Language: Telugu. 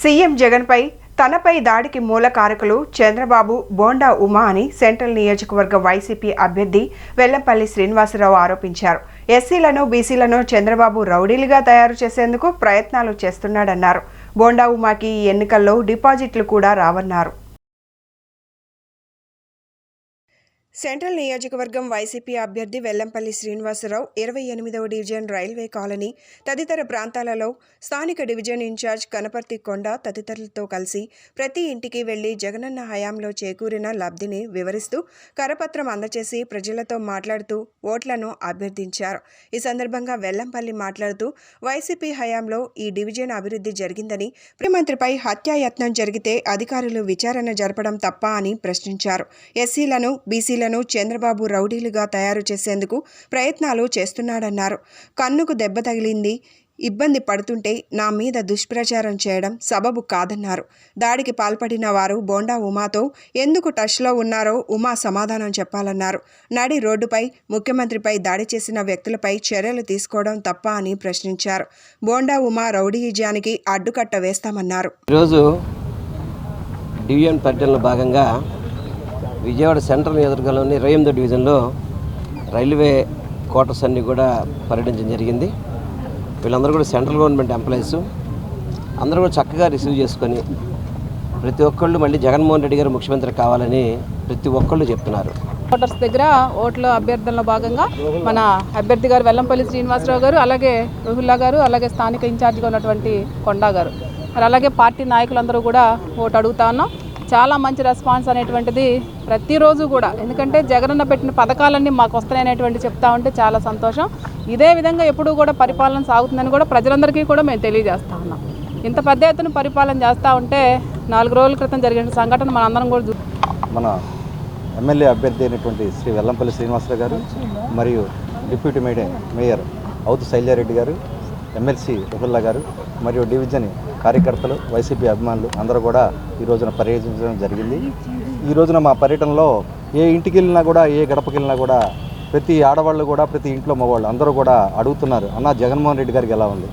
సీఎం జగన్పై తనపై దాడికి మూల కారకులు చంద్రబాబు బోండా ఉమా అని సెంట్రల్ నియోజకవర్గ వైసీపీ అభ్యర్థి వెల్లంపల్లి శ్రీనివాసరావు ఆరోపించారు. ఎస్సీలను బీసీలను చంద్రబాబు రౌడీలుగా తయారు చేసేందుకు ప్రయత్నాలు చేస్తున్నాడన్నారు. బోండా ఉమాకి ఈ ఎన్నికల్లో డిపాజిట్లు కూడా రావన్నారు. సెంట్రల్ నియోజకవర్గం వైసీపీ అభ్యర్థి వెల్లంపల్లి శ్రీనివాసరావు ఇరవై ఎనిమిదవ డివిజన్ రైల్వే కాలనీ తదితర ప్రాంతాలలో స్థానిక డివిజన్ ఇన్ఛార్జ్ కనపర్తి కొండ తదితరులతో కలిసి ప్రతి ఇంటికి వెళ్ళి జగనన్న హయాంలో చేకూరిన లబ్ధిని వివరిస్తూ కరపత్రం అందచేసి ప్రజలతో మాట్లాడుతూ ఓట్లను అభ్యర్థించారు. ఈ సందర్భంగా వెల్లంపల్లి మాట్లాడుతూ వైసీపీ హయాంలో ఈ డివిజన్ అభివృద్ధి జరిగిందని ముఖ్యమంత్రిపై హత్యాయత్నం జరిగితే అధికారులు విచారణ జరపడం తప్ప అని ప్రశ్నించారు. ఎస్సీలను బీసీలను చంద్రబాబు రౌడీలుగా తయారు చేసేందుకు ప్రయత్నాలు చేస్తున్నాడన్నారు. కన్నుకు దెబ్బ తగిలింది ఇబ్బంది పడుతుంటే నా మీద దుష్ప్రచారం చేయడం సబబు కాదన్నారు. దాడికి పాల్పడిన వారు బోండా ఉమాతో ఎందుకు టచ్లో ఉన్నారో ఉమా సమాధానం చెప్పాలన్నారు. నడి రోడ్డుపై ముఖ్యమంత్రిపై దాడి చేసిన వ్యక్తులపై చర్యలు తీసుకోవడం తప్ప అని ప్రశ్నించారు. బోండా ఉమా రౌడీజానికి అడ్డుకట్ట వేస్తామన్నారు. ఈరోజు డివిజన్ పర్యటనలో భాగంగా విజయవాడ సెంట్రల్ నియోజకవర్గంలోని ఇరవై ఎనిమిదో డివిజన్లో రైల్వే క్వార్టర్స్ అన్నీ కూడా పర్యటించడం జరిగింది. వీళ్ళందరూ కూడా సెంట్రల్ గవర్నమెంట్ ఎంప్లాయీస్. అందరూ కూడా చక్కగా రిసీవ్ చేసుకొని ప్రతి ఒక్కళ్ళు మళ్ళీ జగన్మోహన్ రెడ్డి గారు ముఖ్యమంత్రి కావాలని ప్రతి ఒక్కళ్ళు చెప్తున్నారు. ఓటర్స్ దగ్గర ఓట్ల అభ్యర్థనలో భాగంగా మన అభ్యర్థి గారు వెల్లంపల్లి శ్రీనివాసరావు గారు అలాగే రుహుల్లా గారు అలాగే స్థానిక ఇన్ఛార్జిగా ఉన్నటువంటి కొండా గారు. మరి అలాగే పార్టీ నాయకులందరూ కూడా ఓటు అడుగుతా ఉన్నాం. చాలా మంచి రెస్పాన్స్ అనేటువంటిది ప్రతిరోజు కూడా. ఎందుకంటే జగనన్న పెట్టిన పథకాలన్నీ మాకు వస్తాయనేటువంటి చెప్తా ఉంటే చాలా సంతోషం. ఇదే విధంగా ఎప్పుడూ కూడా పరిపాలన సాగుతుందని కూడా ప్రజలందరికీ కూడా మేము తెలియజేస్తా ఉన్నాం. ఇంత పెద్ద ఎత్తున పరిపాలన చేస్తూ ఉంటే నాలుగు రోజుల క్రితం జరిగిన సంఘటన మనందరం కూడా చూ మన ఎమ్మెల్యే అభ్యర్థి అయినటువంటి శ్రీ వెల్లంపల్లి శ్రీనివాసరావు గారు మరియు డిప్యూటీ మేయర్ మేయర్ అవుతు శైలారెడ్డి గారు ఎమ్మెల్సీ రహుల్లా గారు మరియు డివిజన్ కార్యకర్తలు వైసీపీ అభిమానులు అందరూ కూడా ఈ రోజున పర్యటించడం జరిగింది. ఈ రోజున మా పర్యటనలో ఏ ఇంటికి వెళ్ళినా కూడా ఏ గడపకి వెళ్ళినా కూడా ప్రతి ఆడవాళ్ళు కూడా ప్రతి ఇంట్లో మగవాళ్ళు అందరూ కూడా అడుగుతున్నారు అన్న జగన్మోహన్ రెడ్డి గారికి ఎలా ఉంది?